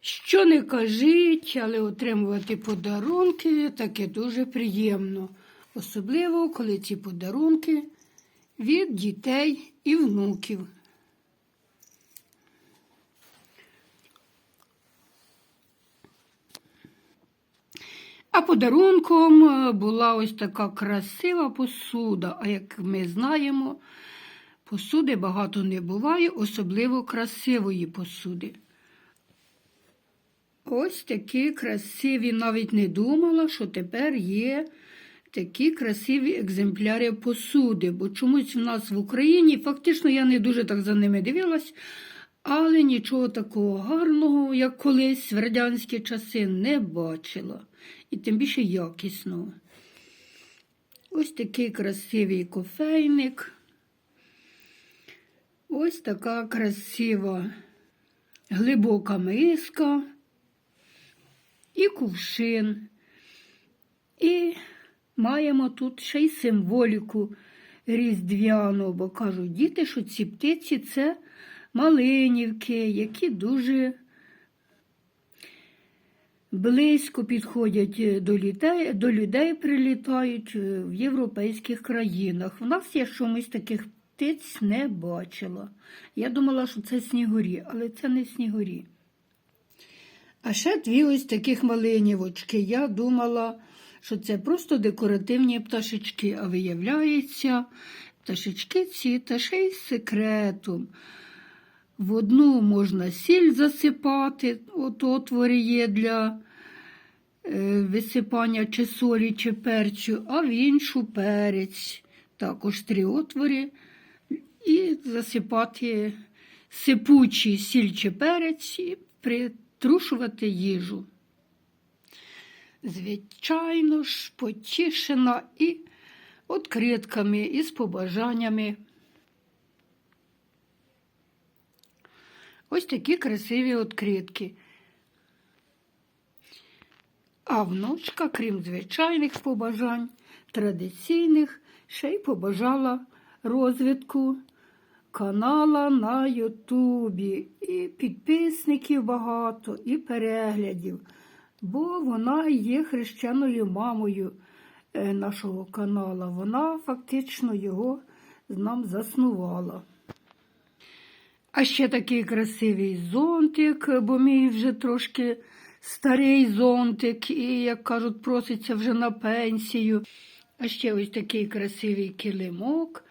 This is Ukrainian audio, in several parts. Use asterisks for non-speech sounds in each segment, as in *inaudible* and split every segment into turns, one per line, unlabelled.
Що не кажіть, але отримувати подарунки таке дуже приємно. Особливо, коли ці подарунки від дітей і внуків. А подарунком е, була ось така красива посуда. А як ми знаємо, посуди багато не буває, особливо красивої посуди. Ось такі красиві, навіть не думала, що тепер є такі красиві екземпляри посуди, бо чомусь в нас в Україні, фактично я не дуже так за ними дивилась, але нічого такого гарного, як колись в радянські часи, не бачила. І тим більше якісного. Ось такий красивий кофейник. Ось така красива глибока миска і кувшин. І маємо тут ще й символіку різдвяну, бо кажуть діти, що ці птиці це малинівки, які дуже близько підходять до людей, до людей прилітають е, в європейських країнах. В нас я чомусь таких птиць не бачила. Я думала, що це снігурі, але це не снігурі. А ще дві ось таких малинівочки. Я думала, що це просто декоративні пташечки, а виявляється, пташечки ці та ще й з секретом. В одну можна сіль засипати, от отвори є для е, висипання чи солі, чи перцю, а в іншу перець. Також три отвори. І засипати сипучий сіль чи перець і притрушувати їжу. Звичайно ж, потішена і відкритками, і з побажаннями. Ось такі красиві відкритки. А внучка, крім звичайних побажань, традиційних, ще й побажала розвитку канала на Ютубі. І підписників багато, і переглядів, бо вона є хрещеною мамою е, нашого канала. Вона фактично його нам заснувала. А ще такий красивий зонтик, бо мій вже трошки старий зонтик, і, як кажуть, проситься вже на пенсію. А ще ось такий красивий килимок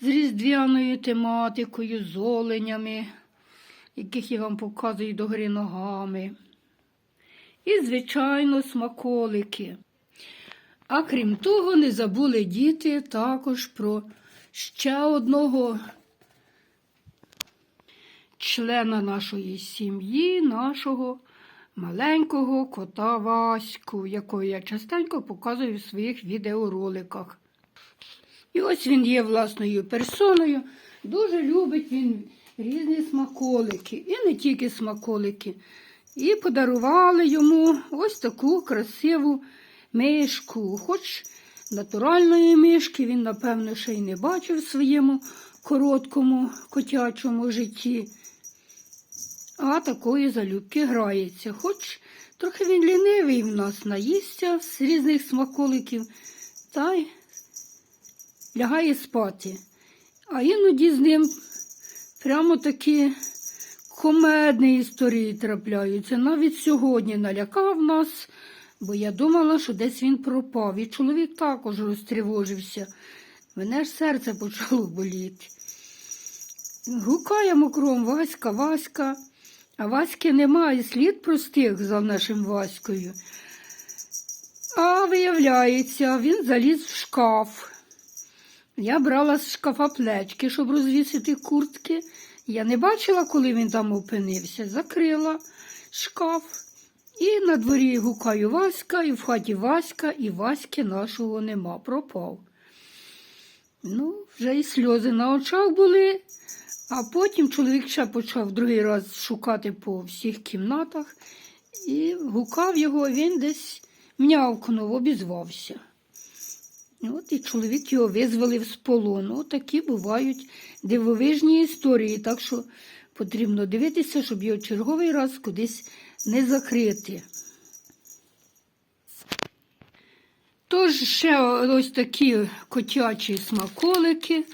з різдвяною тематикою, з оленями, яких я вам показую догори ногами. І, звичайно, смаколики. А крім того, не забули діти також про ще одного члена нашої сім'ї, нашого маленького кота Ваську, якого я частенько показую в своїх відеороликах. І ось він є власною персоною. Дуже любить він різні смаколики. І не тільки смаколики. І подарували йому ось таку красиву мишку. Хоч натуральної мишки він, напевно, ще й не бачив в своєму короткому котячому житті. А такої залюбки грається. Хоч трохи він лінивий в нас наїсться з різних смаколиків та й лягає спати. А іноді з ним прямо такі комедні історії трапляються. Навіть сьогодні налякав нас, бо я думала, що десь він пропав. І чоловік також розтривожився. Мене ж серце почало боліти. Гукає мокром Васька, Васька, а Васьки немає, слід простих за нашим Ваською. А виявляється, він заліз в шкаф. Я брала з шкафа плечки, щоб розвісити куртки. Я не бачила, коли він там опинився. Закрила шкаф. І на дворі гукаю Васька, і в хаті Васька, і Васьки нашого нема, пропав. Ну, вже і сльози на очах були, а потім чоловік ще почав другий раз шукати по всіх кімнатах і гукав його, він десь м'явкнув, обізвався. От і чоловік його визволив з полону. От такі бувають дивовижні історії. Так що потрібно дивитися, щоб його черговий раз кудись не закрити. Тож ще ось такі котячі смаколики,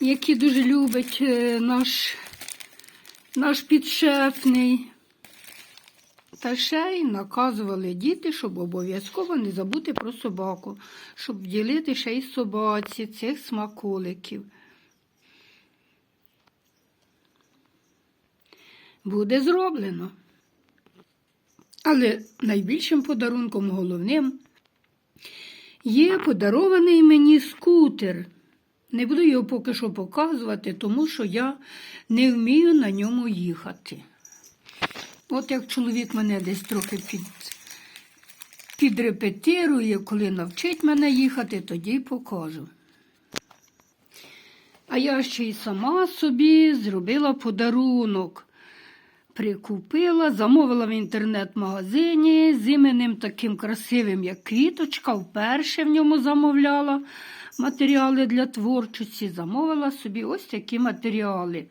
які дуже любить е, наш, наш підшефний. Та ще й наказували діти, щоб обов'язково не забути про собаку, щоб ділити ще й собаці цих смаколиків. Буде зроблено. Але найбільшим подарунком головним є подарований мені скутер. Не буду його поки що показувати, тому що я не вмію на ньому їхати. От як чоловік мене десь трохи під, підрепетирує, коли навчить мене їхати, тоді покажу. А я ще й сама собі зробила подарунок. Прикупила, замовила в інтернет-магазині з іменем таким красивим, як квіточка. Вперше в ньому замовляла матеріали для творчості. Замовила собі ось такі матеріали.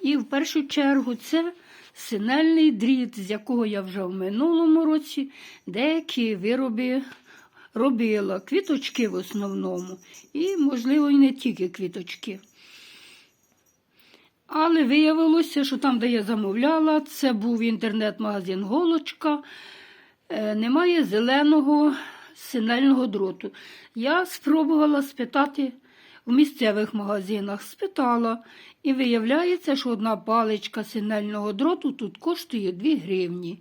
І в першу чергу це синельний дріт, з якого я вже в минулому році деякі вироби робила. Квіточки в основному. І, можливо, і не тільки квіточки. Але виявилося, що там, де я замовляла, це був інтернет-магазин Голочка, е, немає зеленого синельного дроту. Я спробувала спитати в місцевих магазинах, спитала, і виявляється, що одна паличка синельного дроту тут коштує 2 гривні.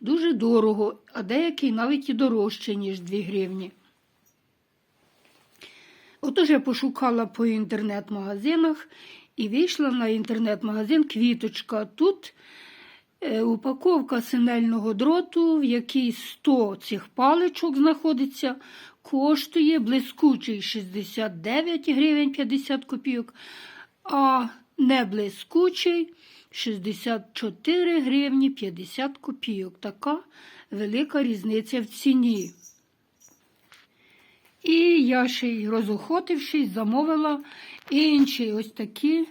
Дуже дорого, а деякий навіть і дорожче, ніж 2 гривні. Отож я пошукала по інтернет-магазинах і вийшла на інтернет-магазин Квіточка. Тут е, упаковка синельного дроту, в якій 100 цих паличок знаходиться, коштує блискучий 69 гривень 50 копійок, а не блискучий 64 гривні 50 копійок. Така велика різниця в ціні. І я ще й розохотившись, замовила інші ось такі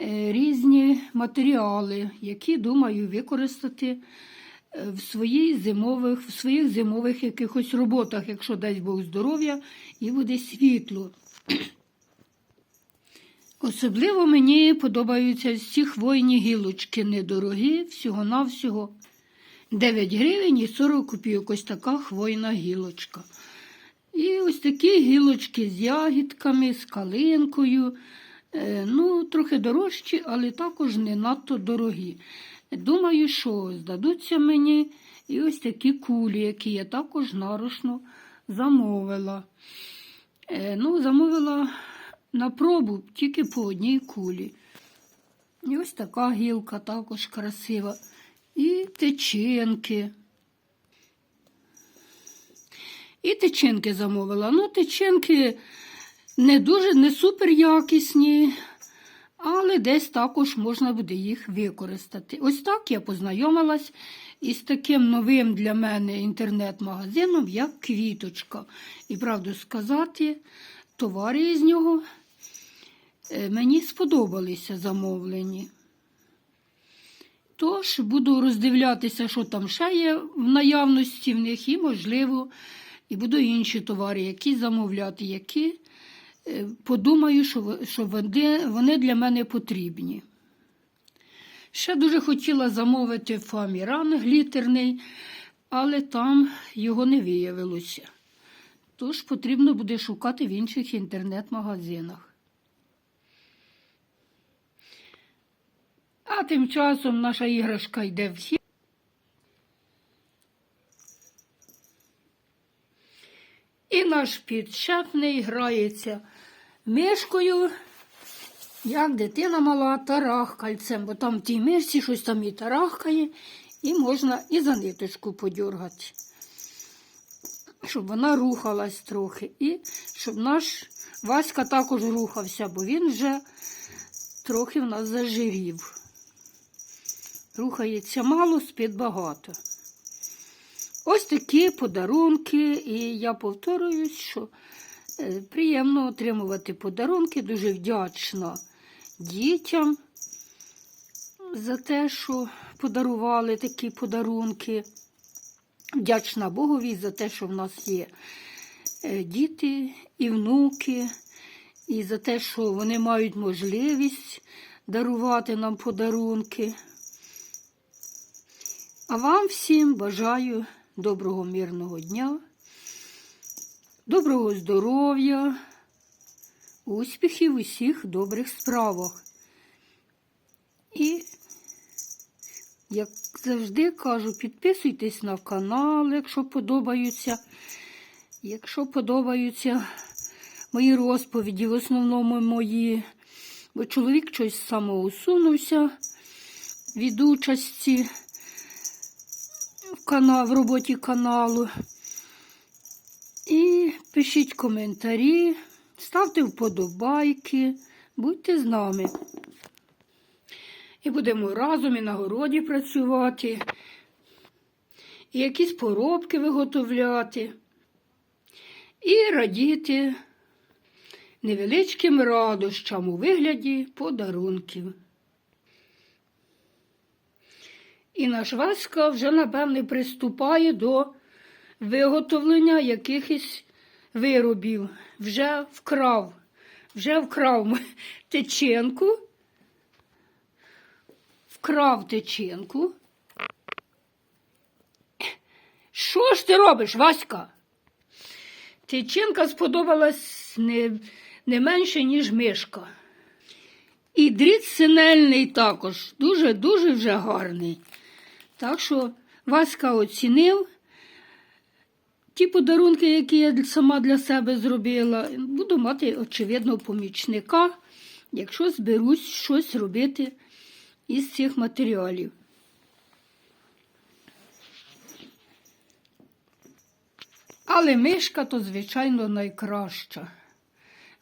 е, різні матеріали, які думаю використати в, своїй зимових, в своїх зимових якихось роботах, якщо дасть Бог здоров'я і буде світло. *clears throat* Особливо мені подобаються ці хвойні гілочки недорогі, всього-навсього 9 гривень і 40 копійок. Ось така хвойна гілочка. І ось такі гілочки з ягідками, з калинкою. Е, Ну, трохи дорожчі, але також не надто дорогі. Думаю, що здадуться мені і ось такі кулі, які я також нарочно замовила. Е, Ну, замовила на пробу тільки по одній кулі. І ось така гілка також красива. І теченки. І теченки замовила. Ну, теченки не дуже, не супер якісні, але десь також можна буде їх використати. Ось так я познайомилась із таким новим для мене інтернет-магазином, як Квіточка. І правду сказати, товари з нього е, мені сподобалися замовлені. Тож буду роздивлятися, що там ще є в наявності в них, і, можливо, і буду інші товари, які замовляти, які подумаю, що, вони, для мене потрібні. Ще дуже хотіла замовити фаміран глітерний, але там його не виявилося. Тож потрібно буде шукати в інших інтернет-магазинах. А тим часом наша іграшка йде в хід. І наш підшефний грається мишкою, як дитина мала тарахкальцем, бо там в тій мишці щось там і тарахкає, і можна і за ниточку подергати, щоб вона рухалась трохи. І щоб наш Васька також рухався, бо він вже трохи в нас зажирів. Рухається мало, спить багато. Ось такі подарунки, і я повторююсь, що е, приємно отримувати подарунки, дуже вдячна дітям за те, що подарували такі подарунки. Вдячна Богові за те, що в нас є е, діти і внуки, і за те, що вони мають можливість дарувати нам подарунки. А вам всім бажаю доброго мирного дня, доброго здоров'я, успіхів у всіх добрих справах. І, як завжди кажу, підписуйтесь на канал, якщо подобаються. Якщо подобаються мої розповіді, в основному мої, бо чоловік щось самоусунувся від участі в, канал, в роботі каналу. І пишіть коментарі, ставте вподобайки, будьте з нами. І будемо разом і на городі працювати, і якісь поробки виготовляти, і радіти невеличким радощам у вигляді подарунків. І наш Васька вже, напевне, приступає до виготовлення якихось виробів. Вже вкрав, вже вкрав теченку, вкрав теченку. Що ж ти робиш, Васька? Теченка сподобалась не, не менше, ніж мишка. І дріт синельний також, дуже-дуже вже гарний. Так що Васька оцінив ті подарунки, які я сама для себе зробила. Буду мати, очевидно, помічника, якщо зберусь щось робити із цих матеріалів. Але мишка то, звичайно, найкраща.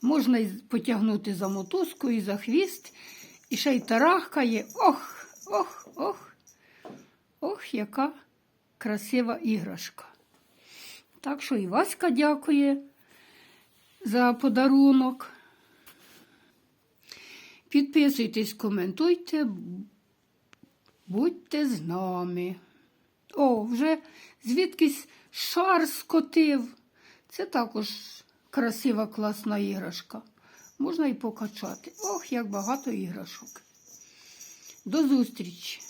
Можна потягнути за мотузку і за хвіст, і ще й тарахкає. Ох, ох, ох, ох, яка красива іграшка. Так що і Васька дякує за подарунок. Підписуйтесь, коментуйте, будьте з нами. О, вже звідкись шар скотив. Це також красива класна іграшка. Можна і покачати. Ох, як багато іграшок. До зустрічі!